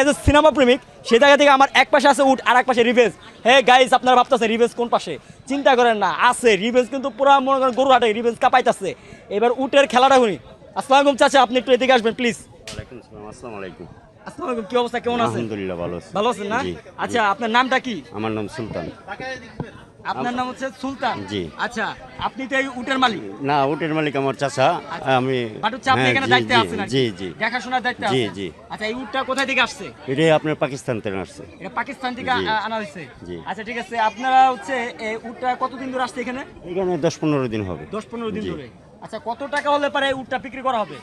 As a cinema প্রেমিক সেই জায়গা থেকে আমার এক পাশে আছে উঠ আর এক পাশে রিভেজ হে গাইস আপনারা ভাবতেছে রিভেজ কোন পাশে? চিন্তা করেন না আছে। রিভেজ কিন্তু পুরো মনে করেন গরু হাটে রিভেজ কাপাইতেছে। এবার উটের খেলাটা শুনি। আসসালামু আলাইকুম চাচা আপনি একটু এদিকে আসবেন প্লিজ ওয়ালাইকুম আসসালামু আলাইকুম। আসসালামু আলাইকুম কি অবস্থা কেমন আছেন? আলহামদুলিল্লাহ ভালো আছি। ভালো আছেন না? আচ্ছা আপনার নামটা কি? আমার নাম সুলতান। আপনার নাম হচ্ছে সুলতান? জি। আচ্ছা আপনি তো এই উটের মালিক। না উটের মালিক আমার চাচা। আচ্ছা। আমি আপনি হ্যাঁ, এখানে জি, দায়িত্বে জি, আছেন জি জি। দেখাশোনার দায়িত্বে জি, জি। আচ্ছা এই উটটা কোথায় থেকে আসছে? এটা আপনার পাকিস্তান থেকে আসছে। এটা পাকিস্তান থেকে আনা হয়েছে? জি। আচ্ছা ঠিক আছে। আপনারা হচ্ছে এই উটটা কতদিন ধরে আসছে এখানে? এখানে দশ পনেরো দিন হবে। দশ পনেরো দিন ধরে। আচ্ছা কত টাকা হলে পারে উটটা বিক্রি করা হবে?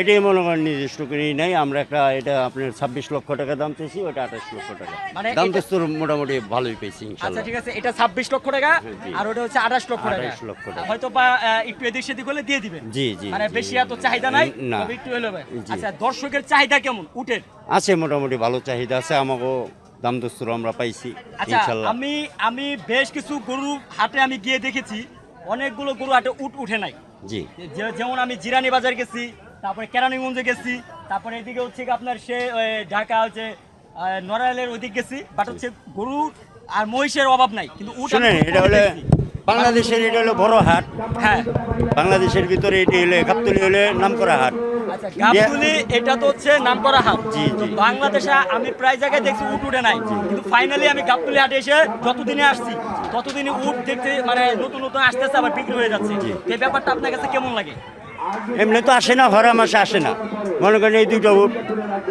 এটাই মনে করেন নির্দিষ্ট করে নাই। আমরা একটা এটা আপনার ছাব্বিশ লক্ষ টাকা দাম চেয়েছি ওটা আঠাশ লক্ষ টাকা। মানে দাম তো মোটামুটি ভালোই পেয়েছি আচ্ছা ঠিক আছে এটা ছাব্বিশ লক্ষ টাকা আর ওটা হচ্ছে আঠাশ লক্ষ টাকা। 28 লক্ষ টাকা। হয়তো বা একটু এদিক সেদিক হলে দিয়ে দিবেন। জি জি মানে বেশি এত চাহিদা নাই না। একটু হলে আচ্ছা দর্শকের চাহিদা কেমন? উটের? আছে মোটামুটি ভালো চাহিদা আছে আমাকেও দাম দস্তুর আমরা পাইছি আচ্ছা আমি আমি বেশ কিছু গরু হাটে আমি গিয়ে দেখেছি অনেকগুলো গরু হাটে উট উঠে নাই। জি। যেমন আমি জিরানি বাজার গেছি তারপরে কেরানীগঞ্জে গেছি তারপরে এদিকে হচ্ছে আপনার সে ঢাকা হচ্ছে নড়াইলের ওইদিক গেছি বাট হচ্ছে গরু আর মহিষের অভাব নাই কিন্তু শুনেন এটা হলে বাংলাদেশের এটা হলো বড় হাট। হ্যাঁ। বাংলাদেশের ভিতরে এটি হলে গাবতলি হলে নামকরা হাট। আচ্ছা এটা তো হচ্ছে নামকরা হাট। জি, জি। বাংলাদেশে আমি প্রায় জায়গায় দেখছি উট উঠে নাই। কিন্তু ফাইনালি আমি গাবতুলি হাটে এসে যতদিনে আসছি ততদিনে উট দেখতে মানে নতুন নতুন আসতেছে আবার বিক্রি হয়ে যাচ্ছে। এই ব্যাপারটা আপনার কাছে কেমন লাগে? এমনি তো আসে না হরা মাসে আসে না। মনে করেন এই উট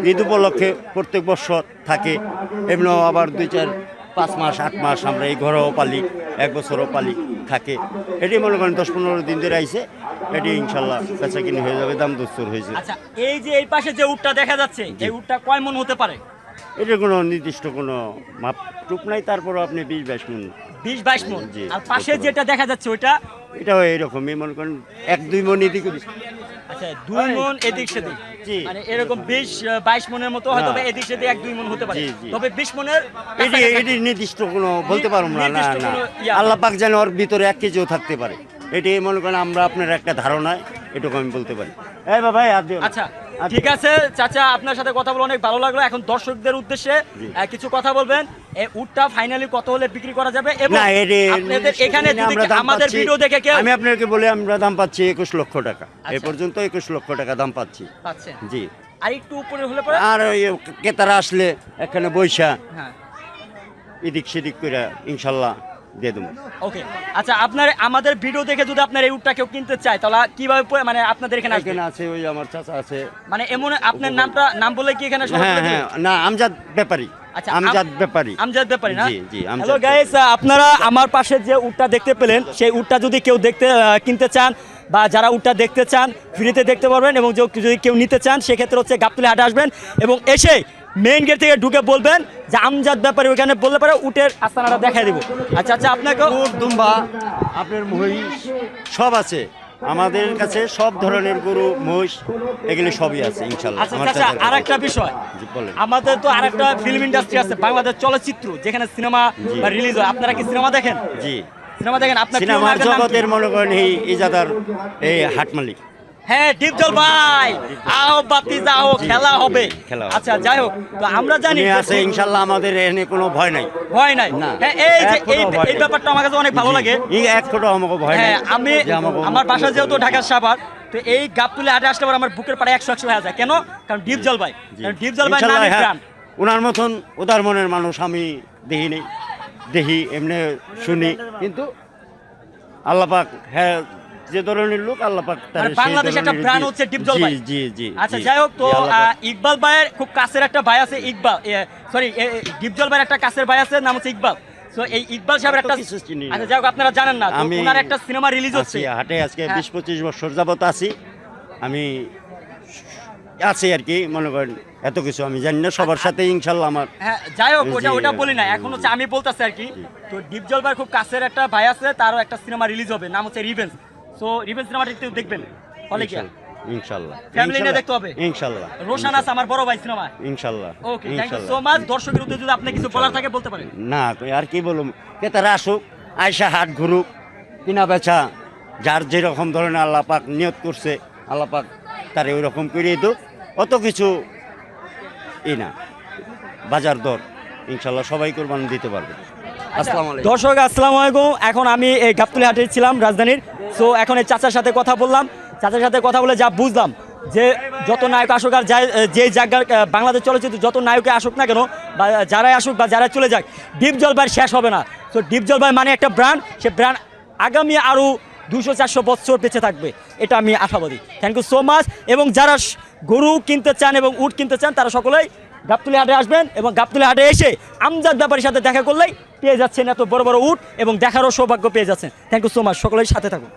ঈদ উপলক্ষে প্রত্যেক বছর থাকে। এমনিও আবার দুই চার পাঁচ মাস আট মাস আমরা এই ঘরেও পালি এক বছরও পালি থাকে। এটি মনে করেন দশ পনেরো দিন ধরে আইসে এটি ইনশাল্লাহ বেচা কিনে হয়ে যাবে দাম দস্তুর হয়েছে আচ্ছা এই যে এই পাশে যে উটটা দেখা যাচ্ছে এই উটটা কয় মন হতে পারে? এটার কোনো নির্দিষ্ট কোনো মাপ টুপ নাই তারপরও আপনি বিশ বাইশ মন। বিশ বাইশ মন। আর পাশে যেটা দেখা যাচ্ছে ওইটা এটাও এইরকমই মনে করেন এক দুই মন এদিকে আচ্ছা দুই মন এদিক সেদিক। জি। মানে এরকম বিশ বাইশ মনের মতো হয়তো এদিক সেদিক এক দুই মন হতে পারে। তবে বিশ মনের এটি এটি নির্দিষ্ট কোনো বলতে পারব না না নির্দিষ্ট না। আল্লাহ পাক যেন ওর ভিতরে এক কেজিও থাকতে পারে। এটি মনে করেন আমরা আপনার একটা ধারণায় এটুকু আমি বলতে পারি। এই বাবা। আচ্ছা ঠিক আছে চাচা আপনার সাথে কথা বলে অনেক ভালো লাগল। এখন দর্শকদের উদ্দেশ্যে। কিছু কথা বলবেন। এই উটটা ফাইনালি কত হলে বিক্রি করা যাবে এবং আপনাদের এখানে আমাদের ভিডিও দেখে কেউ আমি আপনাকে বলে আমরা দাম পাচ্ছি একুশ লক্ষ টাকা। এ আচ্ছা। পর্যন্ত একুশ লক্ষ টাকা দাম পাচ্ছি। পাচ্ছেন। জি। আর একটু উপরে হলে পরে? আর ওই ক্রেতারা আসলে এখানে বৈশা। হ্যাঁ। এদিক সেদিক করে ইনশাল্লাহ দিয়ে দেবো। ওকে। আচ্ছা আপনার আমাদের ভিডিও দেখে যদি আপনার এই উটটা কেউ কিনতে চায় তাহলে কীভাবে মানে আপনাদের এখানে এখানে আছে ওই আমার চাচা আছে। মানে এমন আপনার নামটা নাম বলে কি এখানে হ্যাঁ হ্যাঁ। না আমজাদ ব্যাপারী। আচ্ছা, আমজাদ ব্যাপারী। আমজাদ ব্যাপারী না? জি, জি, হ্যালো গাইস আপনারা আমার পাশে যে উটটা দেখতে পেলেন সেই উটটা যদি কেউ দেখতে কিনতে চান বা যারা উটটা দেখতে চান ফ্রিতে দেখতে পারবেন এবং যদি কেউ নিতে চান সেক্ষেত্রে হচ্ছে গাবতলি হাটে আসবেন এবং এসে মেইন গেট থেকে ঢুকে বলবেন যে আমজাদ ব্যাপারী ওখানে বললে পারে উটের আস্তানাটা দেখাই দিব। আচ্ছা আচ্ছা আপনাকে উট দুম্বা আপনার মহিষ সব আছে। আমাদের কাছে সব ধরনের গরু মহিষ এগুলি সবই আছে ইনশাল্লাহ। আচ্ছা। আর একটা বিষয়। আমাদের তো আর একটা ফিল্ম ইন্ডাস্ট্রি আছে বাংলাদেশ চলচ্চিত্র যেখানে সিনেমা রিলিজ হয়। আপনারা কি সিনেমা দেখেন? জি। সিনেমা দেখেন আপনার সিনেমার? জগতের মনে করেন এই ইজাদার এই হাট মালিক। হ্যাঁ ডিপজল ভাই। আও বাতি যাও খেলা হবে। আচ্ছা যাই হোক তো আমরা জানি আছে ইনশাল্লাহ আমাদের এখানে কোনো ভয় নাই। ভয় নাই। হ্যাঁ এই যে এই। ব্যাপারটা আমার কাছে অনেক ভালো লাগে। এই এক ফোটো আমাকে ভয় নাই। হ্যাঁ আমি আমার বাসা যেহেতু ঢাকার সাভার তো এই গাবতুলে হাটে আসলে পরে আমার বুকের পাড়ে একশো একশো হয়ে যায়। কেন? কারণ ডিপজল ভাই। ডিপজল ভাই হ্যাঁ, ওনার মতন উদার মনের মানুষ আমি দেখি নেই। দেখি এমনি শুনি। কিন্তু আল্লাপাক হ্যাঁ যে ধরনের লোক আল্লাপাক তার মানে বাংলাদেশে একটা brand হচ্ছে ডিপজল ভাই। জি জি আচ্ছা যাই হোক তো ইকবাল ভাইয়ের খুব কাছের একটা ভাই আছে ইকবাল। সরি ডিপজল ভাইয়ের একটা কাছের ভাই আছে নাম হচ্ছে ইকবাল। এই সাহেবের একটা। আচ্ছা যাই হোক আপনারা জানেন না আমি ওনার একটা সিনেমা রিলিজ হচ্ছে। আছি, হাটে আজকে হ্যাঁ। বিশ পঁচিশ বছর যাবত আছি। আমি আছি আর কি মনে করেন এত কিছু আমি জানি না সবার সাথে ইনশাল্লাহ আমার হ্যাঁ যাই হোক ওটা ওটা বলি না এখন হচ্ছে আমি বলতেছি আর কি তো ডিপজল ভাই খুব কাছের একটা ভাই আছে তারও একটা সিনেমা রিলিজ হবে নাম হচ্ছে রিভেন্স সো রিভেন্স সিনেমাটা একটু দেখবেন। ফলে কি ইনশাল্লাহ Family নিয়ে দেখতে হবে? ইনশাল্লাহ রোশান আছে আমার বড় ভাই সিনেমা ইনশাল্লাহ okay thank you so much দর্শকের উদ্দেশ্যে যদি আপনি কিছু বলার থাকে বলতে পারেন। না আর কি বলুম? ক্রেতারা আসুক আয়সা হাট ঘুরুক কিনা বেচা যার যেরকম ধরনের আল্লাহ পাক নিয়ত করছে আল্লাহ পাক তার ওই রকম করিয়ে দুক অত কিছু ই না বাজার দর ইনশাল্লাহ সবাই কোরবানি দিতে পারবে। আসসালামু আলাইকুম। দর্শক আসসালামু আলাইকুম। এখন আমি এই গাবতুলি হাটে ছিলাম রাজধানীর সো এখন এই চাচার সাথে কথা বললাম। চাচার সাথে কথা বলে যা বুঝলাম যে যত নায়ক আসুক আর যে জায়গার বাংলাদেশ চলচ্চিত্র যত নায়কে আসুক না কেন, বা যারাই আসুক বা যারা চলে যাক, ডিপ জলবায়ু শেষ হবে না। তো ডিপ জলবায়ু মানে একটা ব্র্যান্ড সে ব্র্যান্ড আগামী আরও দুশো, চারশো বছর বেঁচে থাকবে। এটা আমি আশাবাদী। থ্যাংক ইউ সো মাচ এবং যারা গরু কিনতে চান এবং উট কিনতে চান, তারা সকলেই গাবতুলি হাটে আসবেন এবং গাবতুলি হাটে এসে আমজাদ ব্যাপারীর সাথে দেখা করলেই পেয়ে যাচ্ছেন এত বড় বড় উট এবং দেখারও সৌভাগ্য পেয়ে যাচ্ছেন। থ্যাংক ইউ সো মাচ সকলেই সাথে থাকুন।